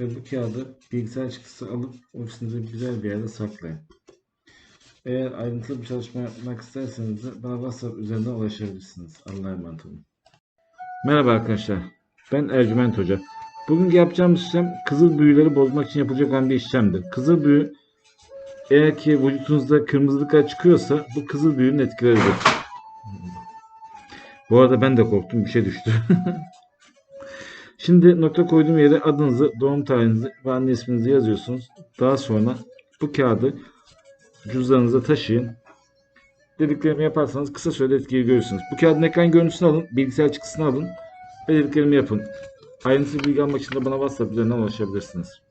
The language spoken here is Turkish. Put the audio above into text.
Ve bu kağıdı bilgisayar çıktısı alıp ofisinizde güzel bir yerde saklayın. Eğer ayrıntılı bir çalışma yapmak isterseniz de bana WhatsApp üzerinden ulaşabilirsiniz. Allah'a emanet olun. Merhaba arkadaşlar. Ben Ercüment Hoca. Bugün yapacağımız işlem kızıl büyüleri bozmak için yapılacak olan bir işlemdir. Kızıl büyü eğer ki vücudunuzda kırmızılıklar çıkıyorsa bu kızıl büyünün etkileridir. Bu arada ben de korktum. Bir şey düştü. Şimdi nokta koyduğum yere adınızı, doğum tarihinizi ve anne isminizi yazıyorsunuz. Daha sonra bu kağıdı cüzdanınıza taşıyın. Dediklerimi yaparsanız kısa sürede etkiyi görürsünüz. Bu kağıdın ekran görüntüsünü alın, bilgisayar çıktısını alın ve dediklerimi yapın. Ayrıntılı bilgi almak için de bana WhatsApp üzerinden ulaşabilirsiniz.